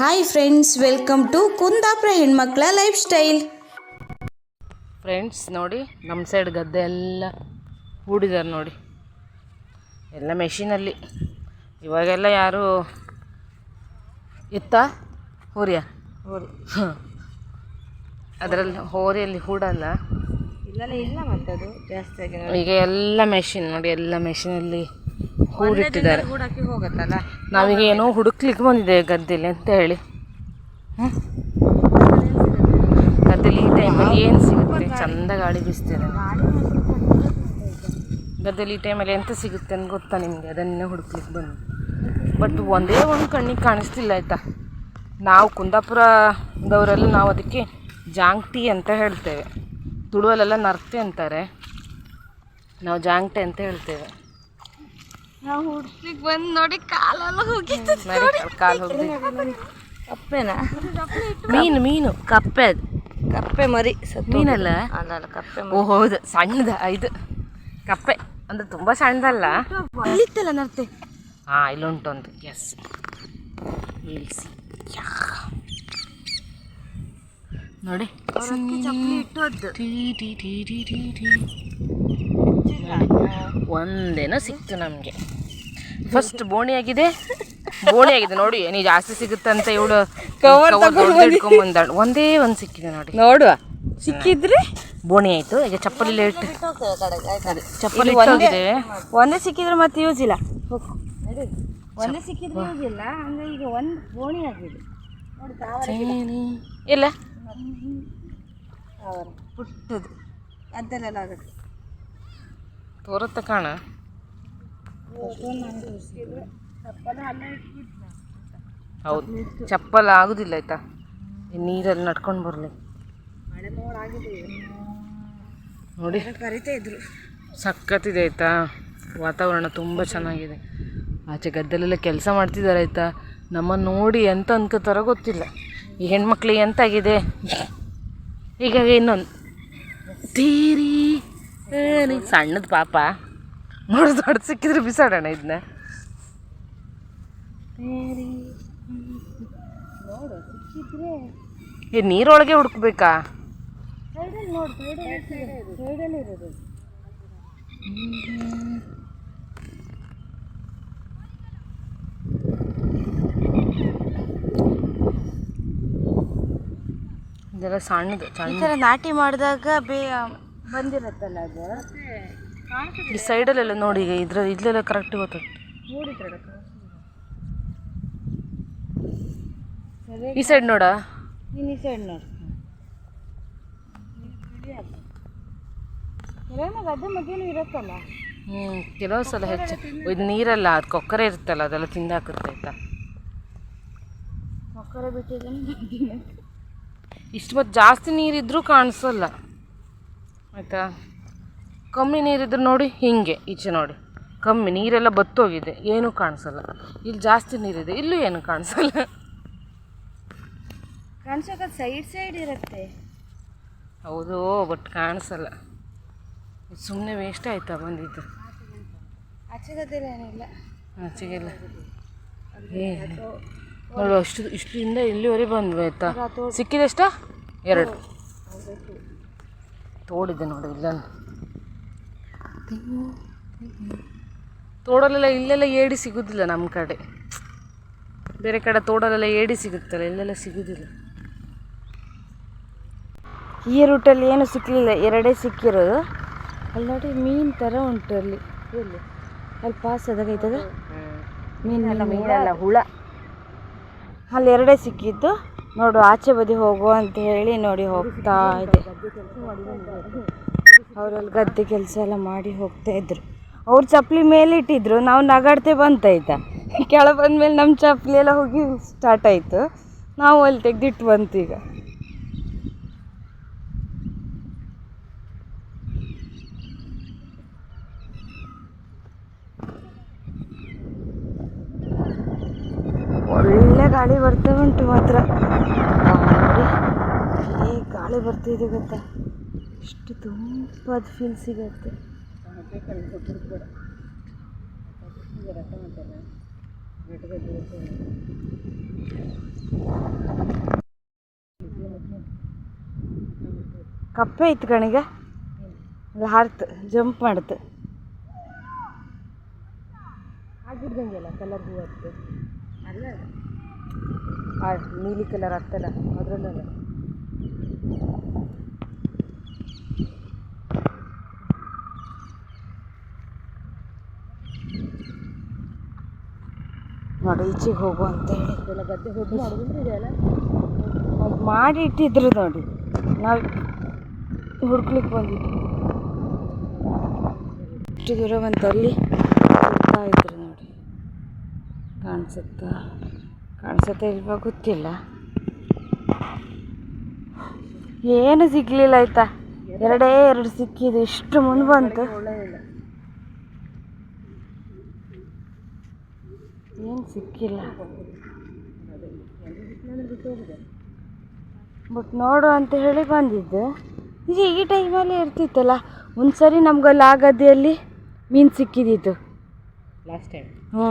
Hi friends welcome to Kundapura ಹೆಣ್ಮಕ್ಳ life style friends ನೋಡಿ ನಮ್ಮ ಸೈಡ್ ಗದ್ದೆ ಎಲ್ಲ ಹೂಡಿದ್ದಾರೆ ನೋಡಿ. ಎಲ್ಲ ಮೆಷಿನಲ್ಲಿ ಇವಾಗೆಲ್ಲ ಯಾರು ಇತ್ತ? ಹೋರಿಯ? ಹೋರಿ. ಅದರಲ್ಲಿ ಹೋರಿಯಲ್ಲಿ ಹೂಡಲ್ಲ. ಇಲ್ಲ ಇಲ್ಲ ಮತ್ತೆ ಅದು ಜಾಸ್ತಿ ಆಗಿ ಈಗ ಎಲ್ಲ ಮೆಷಿನ್ ನೋಡಿ ಎಲ್ಲ ಮೆಷಿನಲ್ಲಿ ಹೋಗತ್ತಲ್ಲ ನಾವೀಗ ಏನೋ ಹುಡುಕ್ಲಿಕ್ಕೆ ಬಂದಿದೆ ಗದ್ದೆಲಿ ಅಂತ ಹೇಳಿ? ಗದ್ದೆಲಿ ಈ ಟೈಮಲ್ಲಿ ಏನು ಸಿಗುತ್ತೆ? ಚಂದ ಗಾಳಿ ಬೀಸ್ತಿದೆ. ಗದ್ದೆಲಿ ಈ ಟೈಮಲ್ಲಿ ಎಂತ ಸಿಗುತ್ತೆ ಅಂತ ಗೊತ್ತಾ ನಿಮಗೆ? ಅದನ್ನೇ ಹುಡುಕ್ಲಿಕ್ಕೆ ಬಂದು. ಬಟ್ ಒಂದೇ ಒಂದು ಕಣ್ಣಿಗೆ ಕಾಣಿಸ್ತಿಲ್ಲ, ಆಯಿತಾ? ನಾವು ಕುಂದಾಪುರದವರೆಲ್ಲ ನಾವು ಅದಕ್ಕೆ ಜಾಂಗ್ಟಿ ಅಂತ ಹೇಳ್ತೇವೆ. ತುಳುವಲ್ಲೆಲ್ಲ ನರ್ತೆ ಅಂತಾರೆ. ನಾವು ಜಾಂಗ್ಟೆ ಅಂತ ಹೇಳ್ತೇವೆ. ನಾವು ಹುಡ್ಸ್ಲಿಕ್ಕೆ ಬಂದು ನೋಡಿ ಕಾಲೆಲ್ಲ ಹೋಗಿತ್ತು ಕಾಲು ಹೋಗಿ ಕಪ್ಪೆನಾ? ಮೀನು ಮೀನು ಕಪ್ಪೆ ಅದು. ಕಪ್ಪೆ ಮರಿ ಮೀನಲ್ಲ? ಅಲ್ಲ ಕಪ್ಪೆ ಓ ಹೌದು ಸಣ್ಣದ ಇದು ಕಪ್ಪೆ ಅಂದ್ರೆ ತುಂಬ ಸಣ್ಣದಲ್ಲ? ಇಲ್ಲಿತ್ತಲ್ಲ ನರ್ತೆ? ಹಾಂ ಇಲ್ಲುಂಟೊಂದು. ಎಸ್ ಇಳಿಸಿ ನೋಡಿ. ಟೀ ಟೀ ಟೀ ಟೀ ಟೀ ಟೀ. ಒಂದೇನೋ ಸಿಕ್ತು ನಮಗೆ. ಫಸ್ಟ್ ಬೋಣಿ ಆಗಿದೆ. ಬೋಣಿ ಆಗಿದೆ ನೋಡಿ ನೀ ಜಾಸ್ತಿ ಸಿಗುತ್ತಂತ ಇವಳು ಇಟ್ಕೊಂಡ್ಬಂದಾಳು ಒಂದೇ ಒಂದು ಸಿಕ್ಕಿದೆ ನೋಡಿ. ನೋಡುವ. ಸಿಕ್ಕಿದ್ರೆ? ಬೋಣಿ ಆಯ್ತು. ಈಗ ಚಪ್ಪಲಿ ಲೇಟ್ ಚಪ್ಪಲಿ ಒಂದೇ ಒಂದೇ ಸಿಕ್ಕಿದ್ರೆ ಮತ್ತೆ ಯೂಸ್ ಇಲ್ಲ. ಒಂದೇ ಸಿಕ್ಕಿದ್ರೆ ಯೂಸ್ ಇಲ್ಲ ಅಂದ್ರೆ ಈಗ ಒಂದು ಬೋಣಿ ಆಗಿದೆ. ಇಲ್ಲ. ಪುಟ್ಟದು. ಅದೆಲ್ಲ ಆಗುತ್ತೆ ತೋರತ್ತ ಕಾಣ. ಹೌದು, ಚಪ್ಪಲ್ ಆಗುದಿಲ್ಲ ಆಯ್ತಾ? ನೀರಲ್ಲಿ ನಡ್ಕೊಂಡು ಬರಲಿ. ನೋಡಿ ಇದ್ರು ಸಖತ್ತಿದೆ ಆಯ್ತಾ? ವಾತಾವರಣ ತುಂಬ ಚೆನ್ನಾಗಿದೆ. ಆಚೆ ಗದ್ದಲೆಲ್ಲ ಕೆಲಸ ಮಾಡ್ತಿದ್ದಾರೆ ಆಯ್ತಾ? ನಮ್ಮನ್ನು ನೋಡಿ ಎಂತ ಅನ್ಕೋತಾರೋ ಗೊತ್ತಿಲ್ಲ. ಈ ಹೆಣ್ಮಕ್ಳಿಗೆ ಎಂತಾಗಿದೆ? ಈಗ ಇನ್ನೊಂದು. ತೀರಿ. ಏನಿ ಸಣ್ಣದು ಪಾಪ. ನೋಡಿ ದೊಡ್ಡ ಸಿಕ್ಕಿದ್ರೆ ಬಿಸಾಡೋಣ ಇದನ್ನ ಏ ನೀರೊಳಗೆ ಹುಡುಕ್ಬೇಕಾ? ಇದೆಲ್ಲ ಸಣ್ಣದು ನಾಟಿ ಮಾಡಿದಾಗ ಬೇ ಬಂದಿರತ್ತಲ್ಲ ಅದು? ಈ ಸೈಡಲ್ಲೆಲ್ಲ ನೋಡಿ ಈಗ ಇದ್ರ ಇಲ್ಲೆಲ್ಲ ಕರೆಕ್ಟ್ ಗೊತ್ತಾಗ್ತದೆ ಈ ಸೈಡ್ ನೋಡ? ನೀನು ಈ ಸೈಡ್ ನೋಡು. ಇರುತ್ತಲ್ಲ? ಹ್ಞೂ ಕೆಲವು ಸಲ ಹೆಚ್ಚು. ಇದು ನೀರಲ್ಲ ಅದು ಕೊಕ್ಕರೆ ಇರುತ್ತಲ್ಲ ಅದೆಲ್ಲ ತಿಂದಾಕುತ್ತೆ ಆಯ್ತಾ? ಕೊಕ್ಕರೆ ಬಿಟ್ಟಿದ್ರೆ ಇಷ್ಟು ಮತ್ತು ಜಾಸ್ತಿ ನೀರಿದ್ರೂ ಕಾಣಿಸಲ್ಲ. ಆಯಿತಾ? ಕಮ್ಮಿ ನೀರಿದ್ರೆ ನೋಡಿ ಹೀಗೆ ಈಚೆ ನೋಡಿ. ಕಮ್ಮಿ ನೀರೆಲ್ಲ ಬತ್ತೋಗಿದೆ ಏನೂ ಕಾಣಿಸಲ್ಲ. ಇಲ್ಲಿ ಜಾಸ್ತಿ ನೀರಿದೆ ಇಲ್ಲೂ ಏನು ಕಾಣಿಸಲ್ಲ. ಕಾಣಿಸೋಕೆ ಸೈಡ್ ಸೈಡ್ ಇರುತ್ತೆ. ಹೌದು ಬಟ್ ಕಾಣಿಸಲ್ಲ. ಸುಮ್ಮನೆ ವೇಸ್ಟ್ ಆಯ್ತಾ ಬಂದಿದ್ದು? ಆಚೆ ಗದ್ದೆಲ್ಲ ಏನಿಲ್ಲ ಆಚೆಗೆಲ್ಲ ನೋಡು ಅಷ್ಟು ಇಷ್ಟಿಂದ ಇಲ್ಲಿವರೆಗೆ ಬಂದ್ವಿ ಆಯ್ತಾ? ಸಿಕ್ಕಿದೆಷ್ಟ? ಎರಡು. ತೋಡಿದೆ ನೋಡಿ ಇಲ್ಲೊಂದು ತೋಡಲೆಲ್ಲ ಇಲ್ಲೆಲ್ಲ ಏಡಿ ಸಿಗೋದಿಲ್ಲ ನಮ್ಮ ಕಡೆ. ಬೇರೆ ಕಡೆ ತೋಡಲೆಲ್ಲ ಏಡಿ ಸಿಗುತ್ತಲ್ಲ ಇಲ್ಲೆಲ್ಲ ಸಿಗೋದಿಲ್ಲ. ಈ ರೂಟಲ್ಲಿ ಏನು ಸಿಕ್ಕಲಿಲ್ಲ ಎರಡೇ ಸಿಕ್ಕಿರೋದು. ಅಲ್ಲಿ ನೋಡಿ ಮೀನು ಥರ ಉಂಟು ಅಲ್ಲಿ. ಎಲ್ಲಿ? ಅಲ್ಲಿ ಪಾಸ್ ಆದಾಗ ಮೀನೆಲ್ಲ ಮೀನೆಲ್ಲ ಹುಳ. ಅಲ್ಲಿ ಎರಡೇ ಸಿಕ್ಕಿದ್ದು. ನೋಡು, ಆಚೆ ಬದಿ ಹೋಗು ಅಂತ ಹೇಳಿ ನೋಡಿ ಹೋಗ್ತಾ ಇದೆ. ಅವರಲ್ಲಿ ಗದ್ದೆ ಕೆಲಸ ಎಲ್ಲ ಮಾಡಿ ಹೋಗ್ತಾ ಇದ್ರು. ಅವ್ರು ಚಪ್ಪಲಿ ಮೇಲೆ ಇಟ್ಟಿದ್ರು, ನಾವು ನಗಾಡ್ತೆ ಬಂತಾಯ್ತಾ ಕೆಳ ಬಂದ್ಮೇಲೆ ನಮ್ಮ ಚಪ್ಪಲಿ ಎಲ್ಲ ಹೋಗಿ ಸ್ಟಾರ್ಟ್ ಆಯಿತು. ನಾವು ಅಲ್ಲಿ ತೆಗೆದಿಟ್ಟು ಬಂತು ಈಗ ಒಳ್ಳೆ ಗಾಳಿ ಬರ್ತಾ ಉಂಟು ಮಾತ್ರ. ಈ ಗಾಳಿ ಬರ್ತಿದೆ ಗೊತ್ತಾ? ಎಷ್ಟು ತಂಪಾದ ಫೀಲ್ ಸಿಗತ್ತೆ. ಕಪ್ಪೆ ಇತ್ತು ಕಣಿಗ ಹಾರ್ತು ಜಂಪ್ ಮಾಡ್ತು ಆಗಿದ್ದಂಗೆಲ್ಲ ಕಲರ್ ಹೂ ಹತ್ತು ಅಲ್ಲ ಆ ನೀಲಿ ಕಲರ್ ಆಗ್ತಲ್ಲ ಅದರಲ್ಲಲ್ಲ ನೋಡಿ ಈಚೆಗೆ ಹೋಗು ಅಂತ ಹೇಳಿ. ಇದೆಲ್ಲ ಗದ್ದೆ ಹೋಗಿ ಇದೆಯಲ್ಲ ಮಾಡಿ ಇಟ್ಟಿದ್ರು ನೋಡಿ. ನಾವು ಹುಡ್ಕ್ಲಿಕ್ಕೆ ಬಂದಿದ್ವಿ. ಇಷ್ಟು ದೂರ ಬಂತಲ್ಲಿ ಇದ್ರು ನೋಡಿ. ಕಾಣಿಸುತ್ತಾ? ಕಾಣಿಸುತ್ತಾ ಇಲ್ವಾ ಗೊತ್ತಿಲ್ಲ. ಏನು ಸಿಗ್ಲಿಲ್ಲ ಆಯ್ತಾ? ಎರಡೇ ಎರಡು ಸಿಕ್ಕಿದೆ ಇಷ್ಟು ಮುಂದೆ ಬಂತು. ಏನು ಸಿಕ್ಕಿಲ್ಲ. ಬಟ್ ನೋಡು ಅಂತ ಹೇಳಿ ಬಂದಿದ್ದು. ಇದು ಈ ಟೈಮಲ್ಲಿ ಇರ್ತಿತ್ತಲ್ಲ ಒಂದು ಸರಿ ನಮ್ಗಲ್ಲಿ ಆಗದಿಯಲ್ಲಿ ಮೀನು ಸಿಕ್ಕಿದ್ದಿತ್ತು ಲಾಸ್ಟ್ ಟೈಮ್ ಹ್ಞೂ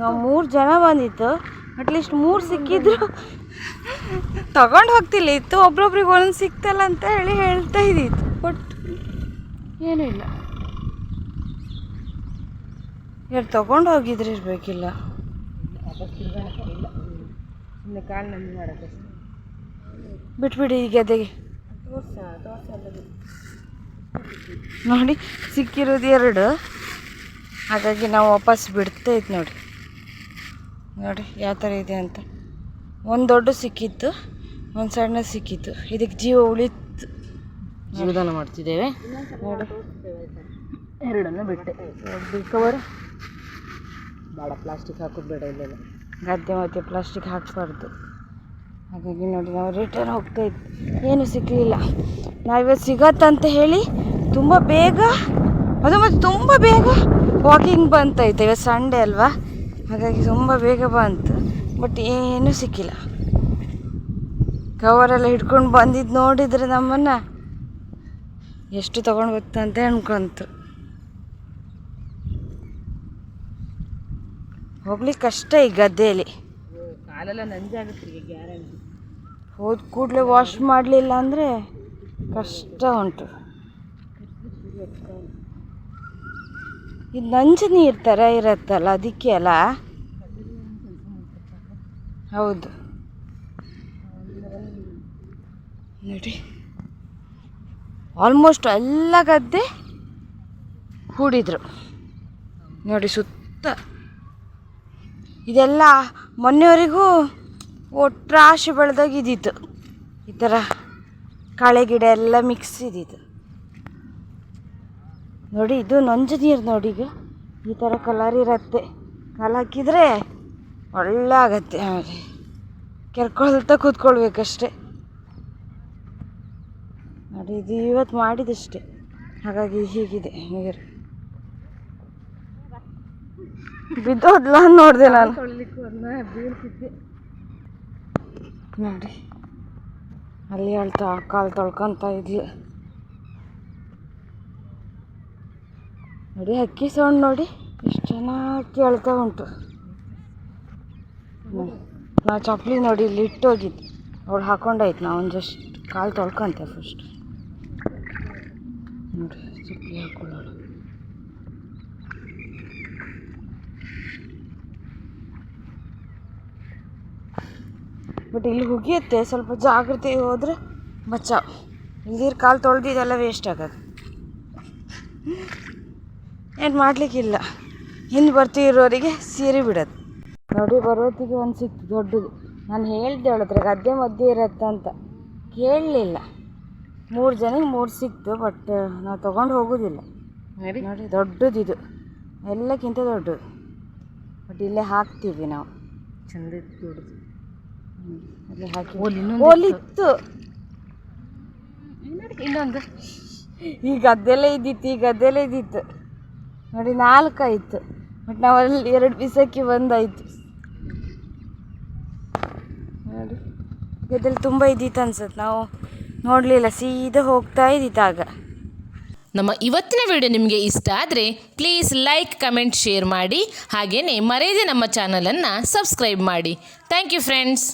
ನಾವು ಮೂರು ಜನ ಬಂದಿತ್ತು ಅಟ್ಲೀಸ್ಟ್ ಮೂರು ಸಿಕ್ಕಿದ್ರು. ತಗೊಂಡು ಹೋಗ್ತಿಲ್ಲ. ಇತ್ತು ಒಬ್ರೊಬ್ರಿಗೆ ಒಂದೊಂದು ಸಿಕ್ತಲ್ಲ ಅಂತ ಹೇಳಿ ಹೇಳ್ತಾ ಇದ್ದಿತ್ತು ಬಟ್ ಏನೂ ಇಲ್ಲ. ಯಾರು ತಗೊಂಡು ಹೋಗಿದ್ರೆ ಇರಬೇಕಿಲ್ಲ. ಕಾಲು ನಮ್ಗೆ ಬಿಟ್ಬಿಡಿ ಈ ಗದ್ದೆಗೆ ನೋಡಿ ಸಿಕ್ಕಿರೋದು ಎರಡು. ಹಾಗಾಗಿ ನಾವು ವಾಪಸ್ ಬಿಡ್ತಾ ಇದ್ ನೋಡಿ ನೋಡಿ ಯಾವ ಥರ ಇದೆ ಅಂತ. ಒಂದು ದೊಡ್ಡ ಸಿಕ್ಕಿತ್ತು ಒಂದು ಸಣ್ಣ ಸಿಕ್ಕಿತ್ತು. ಇದಕ್ಕೆ ಜೀವ ಉಳಿತು ಜೀವದಾನ ಮಾಡ್ತಿದ್ದೇವೆ. ನೋಡಿ ಎರಡನ್ನು ಬಿಟ್ಟೆ. ಕವರ್ ಬೇಡ ಪ್ಲಾಸ್ಟಿಕ್ ಹಾಕೋದು ಬೇಡ ಇಲ್ಲೆಲ್ಲ. ಗದ್ದೆ ಮತ್ತೆ ಪ್ಲಾಸ್ಟಿಕ್ ಹಾಕಬಾರ್ದು. ಹಾಗಾಗಿ ನೋಡಿ ನಾವು ರಿಟರ್ನ್ ಹೋಗ್ತಾ ಇದ್ವಿ ಏನು ಸಿಕ್ಕಲಿಲ್ಲ ನಾವಿವತ್ತು ಸಿಗತ್ತಂತ ಹೇಳಿ ತುಂಬ ಬೇಗ ಅದು ಮತ್ತು ತುಂಬ ಬೇಗ ವಾಕಿಂಗ್ ಬಂತೈತೆ. ಇವತ್ತು ಸಂಡೇ ಅಲ್ವಾ? ಹಾಗಾಗಿ ತುಂಬ ಬೇಗ ಬಂತು. ಬಟ್ ಏನೂ ಸಿಕ್ಕಿಲ್ಲ. ಕವರೆಲ್ಲ ಹಿಡ್ಕೊಂಡು ಬಂದಿದ್ದು ನೋಡಿದರೆ ನಮ್ಮನ್ನು ಎಷ್ಟು ತೊಗೊಂಡು ಗೊತ್ತಂತ ಅನ್ಕೊಂತು. ಹೋಗ್ಲಿಕ್ಕೆ ಕಷ್ಟ ಈ ಗದ್ದೆಯಲ್ಲಿ ಕಾಲೆಲ್ಲ ನಂಜಾಗುತ್ತೆ ಗ್ಯಾರಂಟಿ. ಹೋದ ಕೂಡಲೇ ವಾಶ್ ಮಾಡಲಿಲ್ಲ ಅಂದರೆ ಕಷ್ಟ ಉಂಟು. ಇದು ನಂಜು ನೀರು ಥರ ಇರತ್ತಲ್ಲ, ಅದಕ್ಕೆ ಅಲ್ಲ? ಹೌದು. ನೋಡಿ. ಆಲ್ಮೋಸ್ಟ್ ಎಲ್ಲ ಗದ್ದೆ ಹೂಡಿದ್ರು. ನೋಡಿ ಸುತ್ತ. ಇದೆಲ್ಲ ಮೊನ್ನೆವರೆಗೂ ಒಟ್ರಾಶಿ ಬೆಳೆದಾಗ ಇದ್ದಿತ್ತು. ಈ ಥರ ಕಳೆ ಗಿಡ ಎಲ್ಲ ಮಿಕ್ಸ್ ಇದ್ದಿತ್ತು. ನೋಡಿ, ಇದು ನಂಜು ನೀರು ನೋಡಿ ಈಗ. ಈ ಥರ ಕಲರ್ ಇರತ್ತೆ. ಕಾಲು ಹಾಕಿದರೆ ಒಳ್ಳೆ ಆಗತ್ತೆ ಆಮೇಲೆ ಕೆರ್ಕೊಳ್ತಾ ಕೂತ್ಕೊಳ್ಬೇಕಷ್ಟೆ. ನೋಡಿ, ಇದು ಇವತ್ತು ಮಾಡಿದಷ್ಟೆ. ಹಾಗಾಗಿ ಹೀಗಿದೆ ನೀರು. ಬಿದ್ದೋದ್ಲ ನೋಡಿದೆ ನಾನು. ನೋಡಿ. ಅಲ್ಲಿ ಹೇಳ್ತಾ ಕಾಲು ತೊಳ್ಕೊತ ಇದ್ಲು. ನೋಡಿ ಹಕ್ಕಿ ಸೌಂಡ್ ನೋಡಿ, ಎಷ್ಟು ಚೆನ್ನಾಗಿ ಕೇಳ್ತಾ ಉಂಟು. ನಾ ಚಪ್ಪಲಿ ನೋಡಿ, ಇಲ್ಲಿ ಇಟ್ಟೋಗಿದ್ದು. ಅವಳು ಹಾಕೊಂಡಾಯ್ತು ನಾವು ಒಂದು ಜಸ್ಟ್ ಕಾಲು ತೊಳ್ಕೊಂತೆ ಫಸ್ಟ್ ನೋಡಿ, ಚಪ್ಪಲಿ ಹಾಕೊಳ್ಳೋಳು. ಬಟ್ ಇಲ್ಲಿ ಹುಗಿಯುತ್ತೆ, ಸ್ವಲ್ಪ ಜಾಗ್ರತೆ ಹೋದರೆ ಬಚ್ಚಾವ್ ಇಲ್ದಿರ ಕಾಲು ತೊಳೆದಿದ್ದೆಲ್ಲ ವೇಸ್ಟ್ ಆಗೋದು. ಏನು ಮಾಡಲಿಕ್ಕಿಲ್ಲ ಹಿಂದೆ ಬರ್ತಿರೋರಿಗೆ ಸೀರೆ ಬಿಡೋದು. ನೋಡಿ ಬರೋತ್ತಿಗೆ ಒಂದು ಸಿಕ್ತು ದೊಡ್ಡದು. ನಾನು ಹೇಳ್ದೆ ಹತ್ರ ಗದ್ದೆ ಮಧ್ಯೆ ಇರತ್ತಂತ ಕೇಳಲಿಲ್ಲ. ಮೂರು ಜನಕ್ಕೆ ಮೂರು ಸಿಕ್ತು ಬಟ್ ನಾವು ತೊಗೊಂಡು ಹೋಗೋದಿಲ್ಲ. ನೋಡಿ ದೊಡ್ಡದು ಇದು. ಎಲ್ಲಕ್ಕಿಂತ ದೊಡ್ಡದು. ಬಟ್ ಇಲ್ಲೇ ಹಾಕ್ತೀವಿ ನಾವು. ಚಂದ ಇತ್ತು ದೊಡ್ಡದು ಅಲ್ಲೇ ಹಾಕಿ. ಓಲ್ ಇನ್ನೊಂದು ಓಲಿತ್ತು ಇನ್ನೊಂದು. ಈ ಗದ್ದೆಲ್ಲೇ ಇದ್ದಿತ್ತು ಈ ಗದ್ದೆಲ್ಲೇ ಇದ್ದಿತ್ತು. ನೋಡಿ ನಾಲ್ಕು ಆಯಿತು ಬಟ್ ನಾವು ಅಲ್ಲಿ ಎರಡು ಬಿಸಕ್ಕೆ ಒಂದಾಯಿತು. ನೋಡಿ ಇದ್ರಲ್ಲಿ ತುಂಬ ಇದ್ದಿತ್ತು ಅನ್ಸುತ್ತೆ. ನಾವು ನೋಡಲಿಲ್ಲ, ಸೀದಾ ಹೋಗ್ತಾ ಇದ್ದಿತ್ತು ಆಗ. ನಮ್ಮ ಇವತ್ತಿನ ವಿಡಿಯೋ ನಿಮಗೆ ಇಷ್ಟ ಆದರೆ ಪ್ಲೀಸ್ ಲೈಕ್ ಕಮೆಂಟ್ ಶೇರ್ ಮಾಡಿ. ಹಾಗೆಯೇ ಮರೆಯದೆ ನಮ್ಮ ಚಾನಲನ್ನು ಸಬ್ಸ್ಕ್ರೈಬ್ ಮಾಡಿ. Thank you friends